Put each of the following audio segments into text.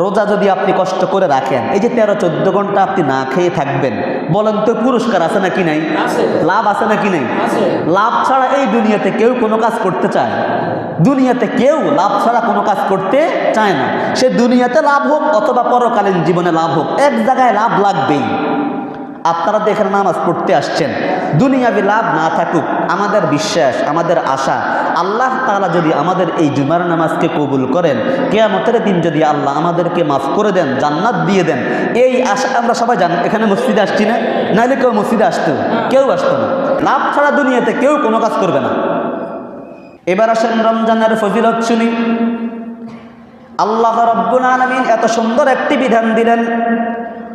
রোজা যদি আপনি কষ্ট করে রাখেন এই যে তেরো চোদ্দ ঘণ্টা আপনি না খেয়ে থাকবেন বলেন তো পুরস্কার আছে নাকি নাই? লাভ আছে নাকি নাই? লাভ ছাড়া এই দুনিয়াতে কেউ কোনো কাজ করতে চায় দুনিয়াতে কেউ লাভ ছাড়া কোনো কাজ করতে চায় না। সে দুনিয়াতে লাভ হোক অথবা পরকালীন জীবনে লাভ হোক এক জায়গায় লাভ লাগবেই। আপনারা দেখেন নামাজ পড়তে আসছেন দুনিয়াবি লাভ না থাকুক, আমাদের বিশ্বাস, আমাদের আশা, আল্লাহ তাআলা যদি আমাদের এই জুমার নামাজকে কবুল করেন, কেয়ামতের দিন যদি আল্লাহ আমাদেরকে মাফ করে দেন, জান্নাত দিয়ে দেন, এই আশা আমরা সবাই জান, এখানে মসজিদে আসছি না? নাহলে কেউ মসজিদে আসতো, কেউ আসতো না। লাভ ছাড়া দুনিয়াতে কেউ কোনো কাজ করবে না। এবার আসেন রমজানের ফজিলত শুনি। আল্লাহ রব্বুল আলমিন এত সুন্দর একটি বিধান দিলেন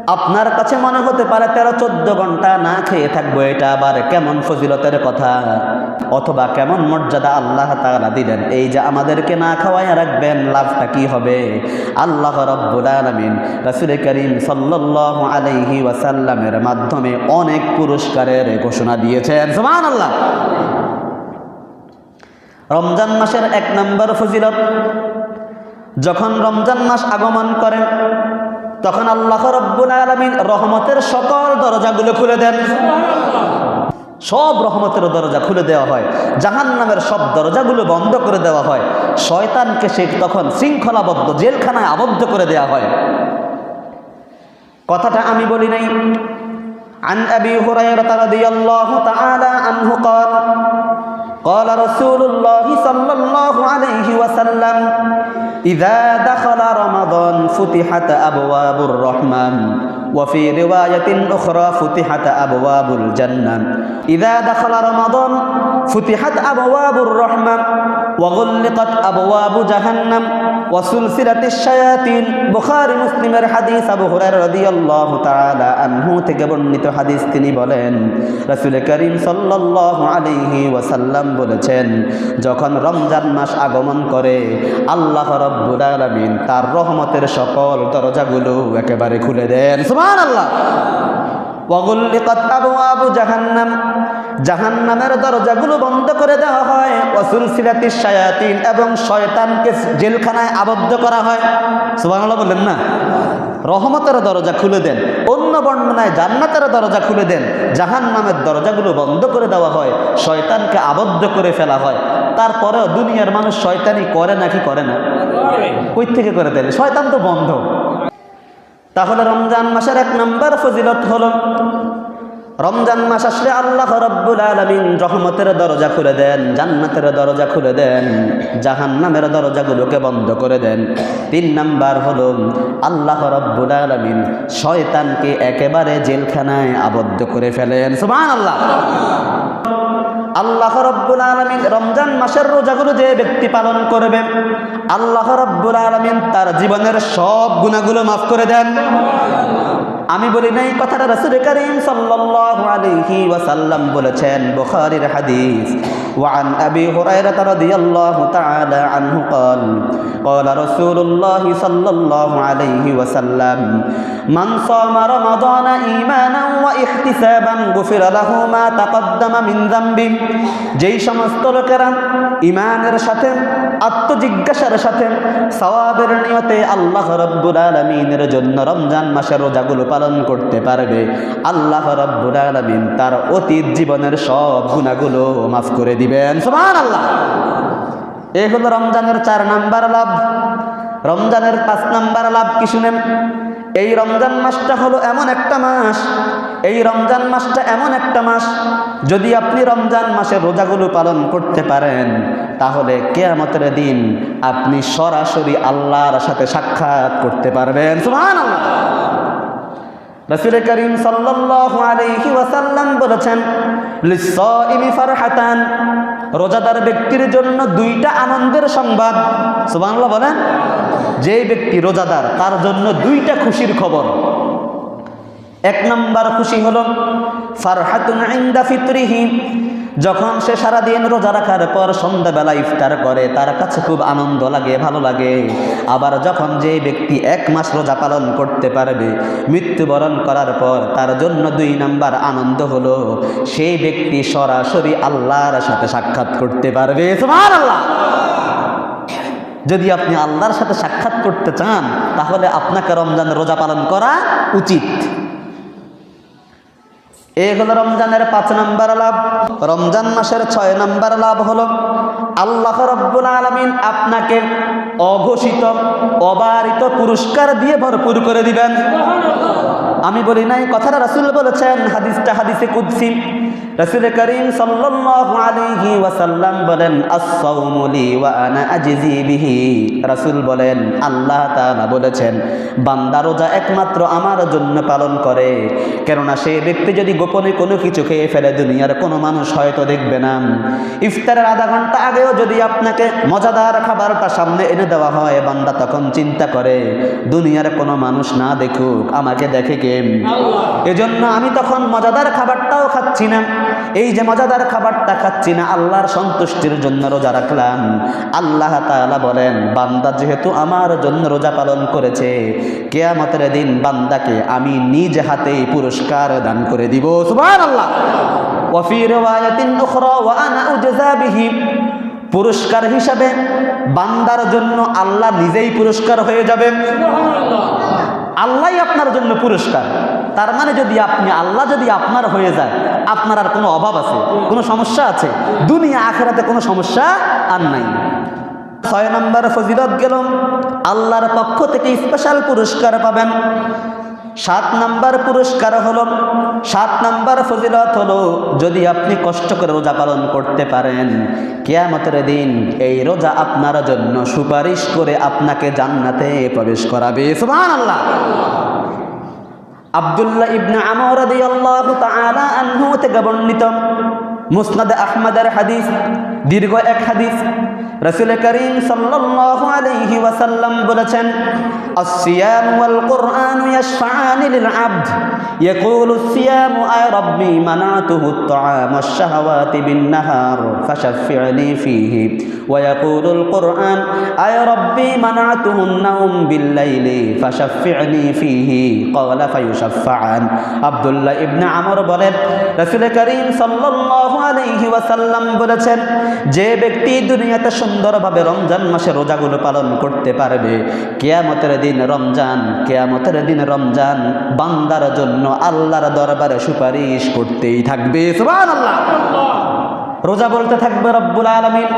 আপনার কাছে মনে হতে পারে তেরো চোদ্দ ঘণ্টা না খেয়ে থাকব, এটা আবার কেমন ফজিলতের কথা? অথবা কেমন মর্যাদা আল্লাহ তাআলা দিলেন? এই যে আমাদেরকে না খাওয়াই রাখবেন, লাভটা কি হবে? আল্লাহ রব্বুল আলমিন রাসুল করিম সাল্লাহ আলাইহি ওয়াসাল্লামের মাধ্যমে অনেক পুরস্কারের ঘোষণা দিয়েছেন। সমান আল্লাহ রমজান মাসের এক নম্বর ফজিলত, যখন রমজান মাস আগমন করেন তখন আল্লাহ রব্বুল আলমিন রহমতের সকল দরজাগুলো খুলে দেন সব রহমতের দরজা খুলে দেওয়া হয় জাহান নামের সব দরজাগুলো বন্ধ করে দেওয়া হয় শয়তানকে সে তখন শৃঙ্খলাবদ্ধ জেলখানায় আবদ্ধ করে দেওয়া হয় কথাটা আমি বলি নাই عن أبي هريرة رضي الله تعالى عنه قال قال رسول الله صلى الله عليه وسلم إذا دخل رمضان فتحت أبواب الرحمن وفي رواية أخرى فتحت أبواب الجنة إذا دخل رمضان فتحت أبواب الرحمن وغلقت أبواب جهنم وسلسلة الشياطين بخاري مسلم حديث أبو هريرة رضي الله تعالى عنه থেকে বর্ণিত হাদিস তিনি বলেন রাসূল করিম সাল্লাল্লাহু আলাইহি ওয়াসাল্লাম বলেছেন, যখন রমজান মাস আগমন করে, আল্লাহ রব্বুল আলামিন তার রহমতের সকল দরজাগুলো একেবারে খুলে দেন। ওয়াগুল্লিকাত আবওয়াবু জাহান্নাম। জাহান্নামের দরজাগুলো বন্ধ করে দেওয়া হয়। শায়াতিন এবং শয়তানকে জেলখানায় আবদ্ধ করা হয়। সুবহানাল্লাহ বললেন না? রহমতের দরজা খুলে দেন, অন্য বর্ণনায় জান্নাতের দরজা খুলে দেন জাহান নামের দরজাগুলো বন্ধ করে দেওয়া হয়, শয়তানকে আবদ্ধ করে ফেলা হয়। তারপরেও দুনিয়ার মানুষ শয়তানি করে নাকি করে না? কই থেকে করে দেন শয়তান তো বন্ধ। তাহলে রমজান মাসের এক নম্বর ফজিলত হল রমজান মাস আসলে আল্লাহ রব্বুল আলমিন রহমতের দরজা খুলে দেন, জান্নাতের দরজা খুলে দেন, জাহান্নামের দরজাগুলোকে বন্ধ করে দেন। তিন নাম্বার হল, আল্লাহ রব্বুল আলমিন শয়তানকে একেবারে জেলখানায় আবদ্ধ করে ফেলেন। সুমান আল্লাহ আল্লাহ রব্বুল আলমিন রমজান মাসের রোজাগুলো যে ব্যক্তি পালন করবে, আল্লাহ রব্বুল আলমিন তার জীবনের সব গুণাগুলো মাফ করে দেন। আমি বলি নাই কথাটা রাসূল করিম সাল্লাল্লাহু আলাইহি ওয়াসাল্লাম বলেছেন বুখারীর হাদিস وعن أبي هريرة رضي الله تعالى عنه قال قال رسول الله صلى الله عليه وسلم من صام رمضان إيمانا واحتسابا غفر له ما تقدم من ذنبه যেই সমস্ত লোকেরা ইমানের সাথে আত্মজিজ্ঞাসার সাথে সওয়াবের নিয়তে আল্লাহ রব্বুল আলমিনের জন্য রমজান মাসের রোজাগুলো পালন করতে পারবে। আল্লাহ রব্বুল আলমিন তার অতীত জীবনের সব গুণাগুলো মাফ করে দিবেন। সুবহান আল্লাহ এই হলো রমজানের চার নাম্বার লাভ। রমজানের পাঁচ নাম্বার লাভ কি শুনেন? এই রমজান মাসটা হলো এমন একটা মাস, এই রমজান মাসটা এমন একটা মাস, যদি আপনি রমজান মাসের রোজাগুলো পালন করতে পারেন, তাহলে কেয়ামতের দিন আপনি সরাসরি আল্লাহর সাথে সাক্ষাৎ করতে পারবেন। সুবহানাল্লাহ। রসুল করিম সাল্লাল্লাহু আলাইহি ওয়াসাল্লাম বলেছেন লিসাইমি ফারহাতান রোজাদার ব্যক্তির জন্য দুইটা আনন্দের সংবাদ। সুবহানাল্লাহ বলেন যে ব্যক্তি রোজাদার, তার জন্য দুইটা খুশির খবর। এক নম্বর খুশি হলো, ফারহাতুন ইনদা ফিতরিহি যখন সে সারাদিন রোজা রাখার পর সন্ধ্যাবেলা ইফতার করে, তার কাছে খুব আনন্দ লাগে, ভালো লাগে। আবার যখন যে ব্যক্তি এক মাস রোজা পালন করতে পারবে, মৃত্যুবরণ করার পর তার জন্য দুই নাম্বার আনন্দ হলো, সেই ব্যক্তি সরাসরি আল্লাহর সাথে সাক্ষাৎ করতে পারবে। সুবহানাল্লাহ! যদি আপনি আল্লাহর সাথে সাক্ষাৎ করতে চান, তাহলে আপনাকে রমজান রোজা পালন করা উচিত। এ হলো রমজানের পাঁচ নম্বর লাভ। রমজান মাসের ছয় নম্বর লাভ হলো, আল্লাহ রব্বুল আলমিন আপনাকে অঘোষিত, অবারিত পুরস্কার দিয়ে ভরপুর করে দিবেন। আমি বলি নাই, কথাটা রাসুল বলেছেন, হাদিসটা হাদিসে কুদ্সি। রাসুল করিম আলাইহি ওয়াসাল্লাম বলেন আস-সাওমুলি ওয়া আনা আজজি বিহি। রাসূল বলেন আল্লাহ তাআলা বলেছেন বান্দা রোজা একমাত্র আমার জন্য পালন করে। কেননা সেই ব্যক্তি যদি গোপনে কোনো কিছু খেয়ে ফেলে দুনিয়ার কোনো মানুষ হয়তো দেখবে না। ইফতারের আধা ঘণ্টা আগেও যদি আপনাকে মজাদার খাবারটা সামনে এনে দেওয়া হয় বান্দা তখন চিন্তা করে দুনিয়ার কোনো মানুষ না দেখুক আমাকে দেখে কে এজন্য আমি তখন মজাদার খাবারটাও খাচ্ছি না। এই যে মজাদার খাবারটা খাচ্ছি না আল্লাহর সন্তুষ্টির জন্য রোজা রাখলাম। আল্লাহ তাআলা বলেন বান্দা যেহেতু আমার জন্য রোজা পালন করেছে কেয়ামতের দিন বান্দাকে আমি নিজ হাতেই পুরস্কার দান করে দিব। সুবহানাল্লাহ। ওয়াফি রিওয়ায়াতিন উখরা ওয়া আনা উজজা বিহি। পুরস্কার হিসাবে বান্দার জন্য আল্লাহ নিজেই পুরস্কার হয়ে যাবে। আল্লাহই আপনার জন্য পুরস্কার। তার মানে যদি আপনি আল্লাহ যদি আপনার হয়ে যায় আপনার আর কোনো অভাব আছে? কোনো সমস্যা আছে? দুনিয়া, আখেরাতে কোনো সমস্যা আর নাই। ছয় নম্বর ফজিলত গেল, আল্লাহর পক্ষ থেকে স্পেশাল পুরস্কার পাবেন। সাত নাম্বার পুরস্কার হলো, সাত নাম্বার ফজিলত হলো, যদি আপনি কষ্ট করে রোজা পালন করতে পারেন, কেয়ামতের দিন এই রোজা আপনার জন্য সুপারিশ করে আপনাকে জান্নাতে প্রবেশ করাবে। সুবহানাল্লাহ। আব্দুল্লাহ ইবনে আমর আল্লাহ তাআলা আনহু থেকে বর্ণিত মুসনাদ আহমদের হাদিস দীর্ঘ এক হাদিস। রসুল করিম সাল্লাল্লাহু আলাইহি ওয়াসাল্লাম বলেছেন الصيام والقرآن يشفعان للعبد يقول الصيام أي ربي منعته الطعام والشهوات بالنهار فشفعني فيه ويقول القرآن أي ربي منعته النوم بالليل فشفعني فيه قال فيشفعان عبد الله ابن عمر বলেন রসুল করিম সাল্লাল্লাহু আলাইহি ওয়াসাল্লাম বলেছেন যে ব্যক্তি দুনিয়াতে সুন্দরভাবে রমজান মাসে রোজাগুলো পালন করতে পারবে। কেয়ামতের দিন রমজান, কেয়ামতের দিন রমজান, বান্দার জন্য আল্লাহর দরবারে সুপারিশ করতেই থাকবে। রোজা বলতে থাকবে রব্বুল আলমিন।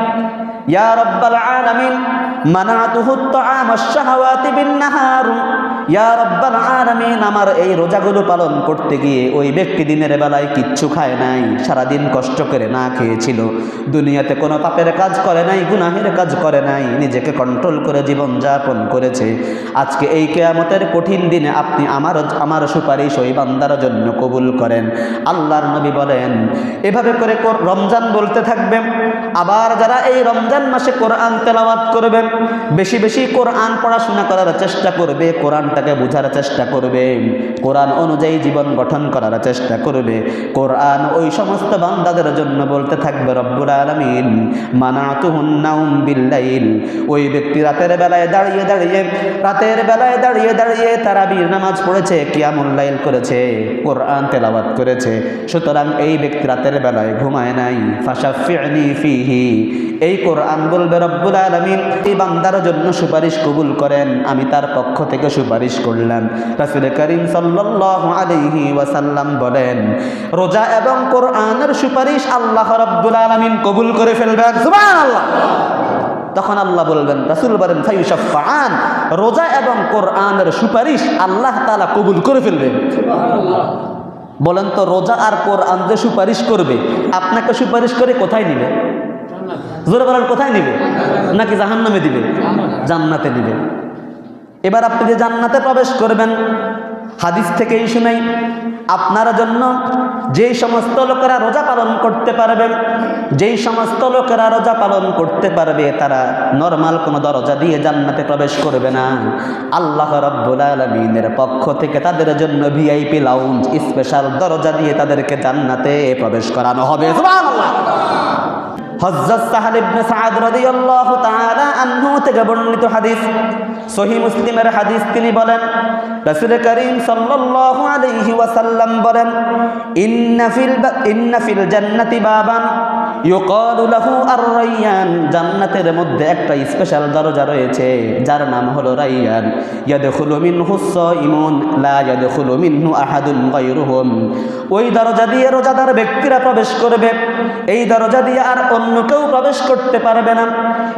ইয়া রব্বাল আলমিন মানাতুহু আত-তাআম আশ-শাহাওয়াতি বিন-নাহার আমার এই রোজাগুলো পালন করতে গিয়ে ওই ব্যক্তি দিনের বেলায় কিচ্ছু খায় নাই, সারাদিন কষ্ট করে না খেয়েছিল, দুনিয়াতে কোনো পাপের কাজ করে নাই, গুনাহের কাজ করে নাই, নিজেকে কন্ট্রোল করে জীবন যাপন করেছে। আজকে এই কেয়ামতের কঠিন দিনে আপনি আমার আমার সুপারিশ ওই বান্দার জন্য কবুল করেন। আল্লাহর নবী বলেন, এভাবে করে রমজান বলতে থাকবে, আবার যারা এই রমজান মাসে কোরআন তেলাওয়াত করবেন, বেশি বেশি কোরআন পড়াশোনা করার চেষ্টা করবে কোরআনটাকে বোঝার চেষ্টা করবে। কোরআন অনুযায়ী জীবন গঠন করার চেষ্টা করবে। কোরআন ওই সমস্ত বান্দাদের জন্য বলতে থাকবে, রব্বুল আলমিন মানা মানাতুহুন্নাউম বিল্লাইল। ওই ব্যক্তি রাতের বেলায় দাঁড়িয়ে দাঁড়িয়ে, রাতের বেলায় দাঁড়িয়ে দাঁড়িয়ে তারা বীর নামাজ পড়েছে কিয়ামুল্লাইল করেছে, কোরআন তেলাওয়াত করেছে। সুতরাং এই ব্যক্তি রাতের বেলায় ঘুমায় নাই। ফাশাফিনি ফিহি এই কোরআন বলবে রব্বুল আলমিন, এই বান্দার জন্য সুপারিশ কবুল করেন, আমি তার পক্ষ থেকে সুপারিশ করলাম। রাসুল করিম সাল্লাল্লাহু আলাইহি ওয়াসাল্লাম বলেন, রোজা এবং কোরআনের সুপারিশ আল্লাহ রব্বুল আলমিন কবুল করে ফেলবেন। তখন আল্লাহ বলবেন, রাসুল বলেন ফাইসাফান রোজা এবং কোরআনের সুপারিশ আল্লাহ তাআলা কবুল করে ফেলবেন বলেন তো, রোজা আর কোরআন যে সুপারিশ করবে, আপনাকে সুপারিশ করে কোথায় নিবে? জোরে বলেন, কোথায় নিবে? নাকি জাহান্নামে দিবে? জান্নাতে দিবে এবার আপনি যে জান্নাতে প্রবেশ করবেন, হাদিস থেকেই শুনাই আপনার জন্য যেই সমস্ত লোকেরা রোজা পালন করতে পারবেন যেই সমস্ত লোকেরা রোজা পালন করতে পারবে, তারা নর্মাল কোনো দরজা দিয়ে জান্নাতে প্রবেশ করবে না। আল্লাহ রব্বুল আলমিনের পক্ষ থেকে তাদের জন্য ভিআইপি লাউঞ্জ স্পেশাল দরজা দিয়ে তাদেরকে জান্নাতে প্রবেশ করানো হবে। হযরত সাহাল ইবনে সাদ রাদিয়াল্লাহু তাআলা আনহু থেকে বর্ণিত হাদিস। সহিহ মুসলিমের হাদিস তিনি বলেন, রাসূল করিম সাল্লাল্লাহু আলাইহি ওয়াসাল্লাম বলেন, ইন্না ফিল ইন্না ফিল জান্নাতি বাবান। ইউকালু লাহু আর রাইয়ান জান্নাতের মধ্যে একটা স্পেশাল দরজা রয়েছে, যার নাম হলো রাইয়ান। ইয়াদখুলু মিনহু সাইমুন, লা ইয়াদখুলু মিনহু আহাদুন গায়রুহুম। ওই দরজা দিয়ে রোজাদার ব্যক্তিরা প্রবেশ করবে। এই দরজা দিয়ে আর অন্য কেউ প্রবেশ করতে পারবে না।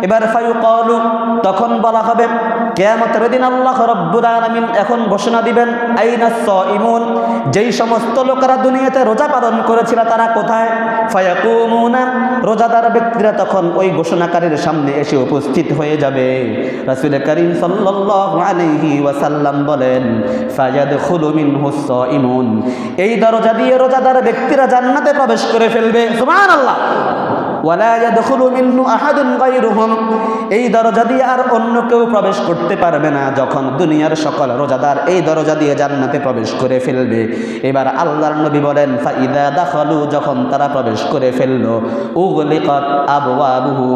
এবার ফায়ুকালু, তখন বলা হবে, কেয়ামতের দিন আল্লাহ রব্বুল আলামিন এখন ঘোষণা দিবেন, আইনা সাইমুন, যেই সমস্ত লোকেরা দুনিয়াতে রোজা পালন করেছিল তারা কোথায়? ফায়াকুমুনা রোজাদার ব্যক্তিরা তখন ওই ঘোষণাকারীর সামনে এসে উপস্থিত হয়ে যাবে। রাসুল করিম সাল্লাম ওয়াসাল্লাম বলেন হুস মিনহু সাইমুন। এই দরজা দিয়ে রোজাদার ব্যক্তিরা জান্নাতে প্রবেশ করে ফেলবে। সুমান ওয়ালা এই দরজা দিয়ে আর অন্য কেউ প্রবেশ করতে পারবে না যখন দুনিয়ার সকল রোজাদার এই দরজা দিয়ে জান্নাতে প্রবেশ করে ফেলবে। এবার আল্লাহর নবী বলেন দাখালু যখন তারা প্রবেশ করে ফেলল, উগলিকাত আবওয়াবুহু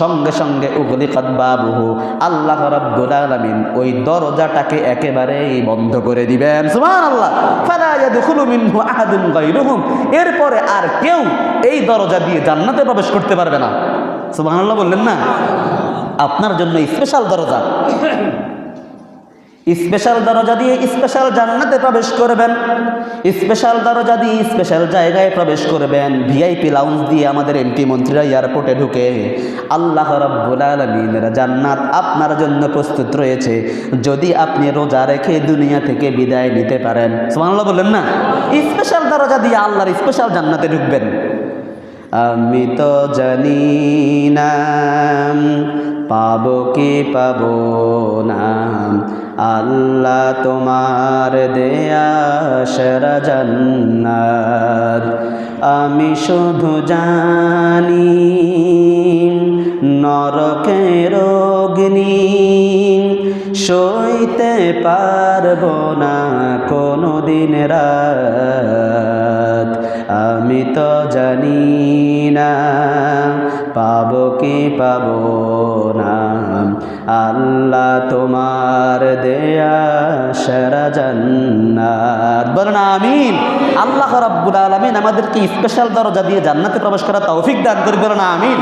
সঙ্গে সঙ্গে উগলিকাত বাবুহু আল্লাহ রাব্বুল আলামিন ওই দরজাটাকে একেবারেই বন্ধ করে দিবেন। সুবহানাল্লাহ। ফালা ইয়াদখুলু মিনহু আহাদুন গায়রুহুম এরপরে আর কেউ এই দরজা দিয়ে জান্নাতে প্রবেশ করতে পারবে না। সুবহানাল্লাহ বললেন না? আপনার জন্য স্পেশাল দরজা। স্পেশাল দরজা দিয়ে স্পেশাল জান্নাতে প্রবেশ করবেন। স্পেশাল দরজা দিয়ে স্পেশাল জায়গায় প্রবেশ করবেন। ভিআইপি লাউঞ্জ দিয়ে আমাদের এমপি মন্ত্রীরা এয়ারপোর্টে ঢুকে আল্লাহ রাব্বুল জান্নাত আপনার জন্য প্রস্তুত রয়েছে। যদি আপনি রোজা রেখে দুনিয়া থেকে বিদায় নিতে পারেন। সুবহানাল্লাহ বললেন না? স্পেশাল দরজা দিয়ে আল্লাহর স্পেশাল জান্নাতে ঢুকবেন। আমি তো জানি না, পাবো কি পাব না। আল্লাহ তোমার দেয়া সেরা আমি শুধু জানি, নরকের অগ্নি সইতে পারব না কোনো দিন রাত। আমি তো জানি না, পাব কি পাব না। আল্লাহ তোমার দেয়া সেরা জান্নাত। বলেন আমিন। আল্লাহ রাব্বুল আলামিন আমাদেরকে স্পেশাল দরজা দিয়ে জান্নাতে প্রবেশ করা তৌফিক দান করে বলেন আমিন।